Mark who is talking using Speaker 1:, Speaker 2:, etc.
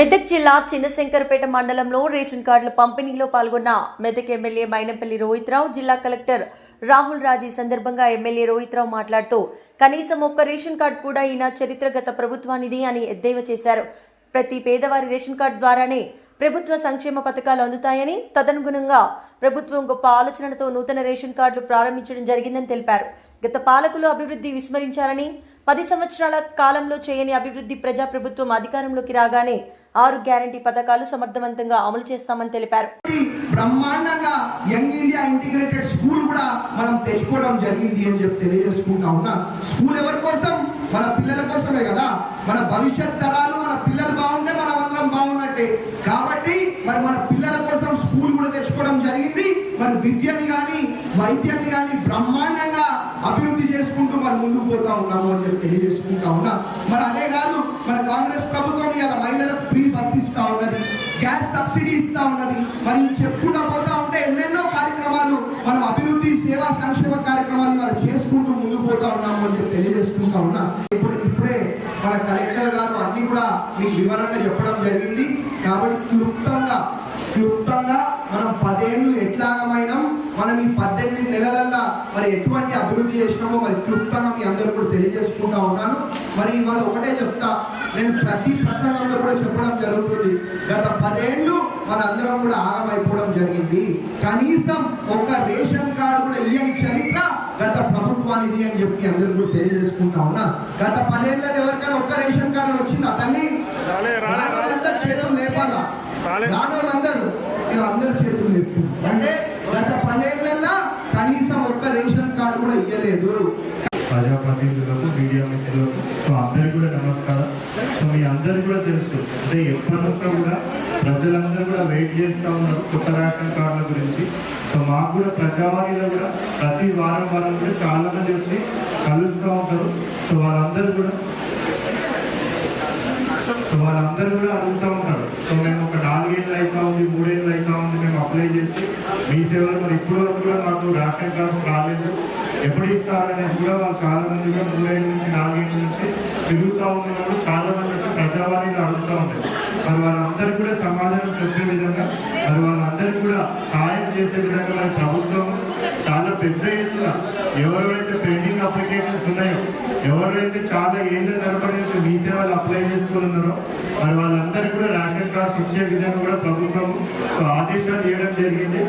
Speaker 1: మెదక్ జిల్లా చిన్నశంకరపేట మండలంలో రేషన్ కార్డుల పంపిణీలో పాల్గొన్న మెదక్ ఎమ్మెల్యే మైనంపల్లి రోహిత్రావు జిల్లా కలెక్టర్ రాహుల్ రాజ్ ఈ సందర్భంగా ఎమ్మెల్యే రోహిత్రావు మాట్లాడుతూ కనీసం ఒక్క రేషన్ కార్డు కూడా ఈయన చరిత్రగత ప్రభుత్వానిది అని ఎద్దేవా చేశారు. ప్రతి పేదవారి రేషన్ కార్డు ద్వారానే ప్రభుత్వ సంక్షేమ పథకాలు అందుతాయని తదనుగుణంగా ప్రభుత్వం గొప్ప ఆలోచనలతో నూతన రేషన్ కార్డులు ప్రారంభించడం జరిగిందని తెలిపారు. గత పాలకులు అభివృద్ధి విస్మరించారని పది సంవత్సరాల కాలంలో చేయని అభివృద్ధి ప్రజాప్రభుత్వం అధికారంలోకి రాగానే ఆరు గ్యారంటీ పథకాలు సమర్థవంతంగా అమలు చేస్తామని తెలిపారు.
Speaker 2: బ్రహ్మాండంగా యంగ్ ఇండియా ఇంటిగ్రేటెడ్ స్కూల్ కూడా మనం తెచ్చుకోవడం జరిగింది అని చెప్పి తెలియజేసుకుంటా ఉన్నా. స్కూల్ ఎవరి కోసం? మన పిల్లల కోసమే కదా. మన భవిష్యత్ తరాలు మన పిల్లలు బాగుంటే మన అందరం బాగున్నట్టే. కాబట్టి మరి మన పిల్లల కోసం స్కూల్ కూడా తెచ్చుకోవడం జరిగింది. మరి విద్యని కానీ వైద్యాన్ని కానీ బ్రహ్మాండంగా అభివృద్ధి చేసుకుంటూ మరి ముందుకు పోతా ఉన్నాము అని చెప్పి తెలియజేసుకుంటా ఉన్నా. మరి అదే చూస్తా ఉన్నా. ఇప్పుడు ఇప్పుడే మన కలెక్టర్ గారు అన్ని కూడా మీకు వివరంగా చెప్పడం జరిగింది. కాబట్టి క్లుప్తంగా క్లుప్తంగా మనం పదేళ్ళు ఎట్లాగమైనాం మనం ఈ పద్దెనిమిది నెలలల్లో మరి ఎటువంటి అభివృద్ధి చేసినామో మరి క్లుప్తంగా మీ అందరూ కూడా తెలియజేసుకుంటా ఉన్నాను. మరి ఇవాళ ఒకటే చెప్తా. నేను ప్రతి ప్రసంగంలో కూడా చెప్పడం జరుగుతుంది. గత పదేళ్ళు మనందరం కూడా ఆగమైపోవడం జరిగింది. కనీసం ఒక రేషన్ కార్డు కూడా ప్రభుత్వానిది అని చెప్పి అందరూ కూడా తెలియజేసుకుంటా ఉన్నా. గత పదేళ్ళలో ఎవరికైనా ఒక్క రేషన్ కార్డు వచ్చిందా తల్లి?
Speaker 3: రాలే, రాలే, రాలే.
Speaker 2: వాళ్ళందరూ చేతులు లేపాలా. రానోళ్ళందరూ అందరూ చేతులు లేపు అంటే గత పదేళ్ళల్లో కనీసం ఒక్క రేషన్ కార్డు కూడా ఇయ్యలేదు.
Speaker 3: ప్రజాప్రతినిధులకు మీడియా మిత్రులకు సో అందరికీ కూడా నమస్కారం. సో మీ అందరికీ కూడా తెలుసు. అంటే ఎప్పటి నుంచో కూడా ప్రజలందరూ కూడా వెయిట్ చేస్తూ ఉన్నారు కొత్త రేషన్ కార్డుల గురించి. సో మాకు కూడా ప్రజావాణిలో కూడా ప్రతి వారం వారం కూడా చాలా మంది వచ్చి కలుస్తూ ఉంటారు. సో వాళ్ళందరూ కూడా సో వాళ్ళందరూ కూడా అడుగుతూ ఉంటారు. సో మేము ఒక నాలుగేళ్ళు అవుతా ఉంది మూడేళ్ళు అవుతా ఉంది మేము అప్లై చేసి మీ సేవలు మరి ఇప్పుడు వరకు కూడా మాకు రేషన్ కార్డు రాలేదు. ఎప్పుడు ఇస్తారనేది కూడా వాళ్ళు చాలా మంది కూడా మూడేళ్ళ నుంచి నాలుగేళ్ళ నుంచి తిరుగుతూ ఉన్నప్పుడు చాలా మంది వచ్చి ప్రజావాణిలో అడుగుతూ ఉంటారు మరి వాళ్ళందరూ కూడా సమాధానం చెప్పే విధంగా మరి వాళ్ళందరికీ కూడా సాయం చేసే విధంగా మన ప్రభుత్వం చాలా పెద్ద ఎత్తున ఎవరెవరైతే పెండింగ్ అప్లికేషన్స్ ఉన్నాయో ఎవరైతే చాలా ఏళ్ళ తరబడి మీ సేవలు అప్లై చేసుకున్నారో మరి వాళ్ళందరికీ కూడా రేషన్ కార్డ్స్ ఇచ్చే విధంగా కూడా ప్రభుత్వం ఆదేశాలు ఇవ్వడం జరిగింది.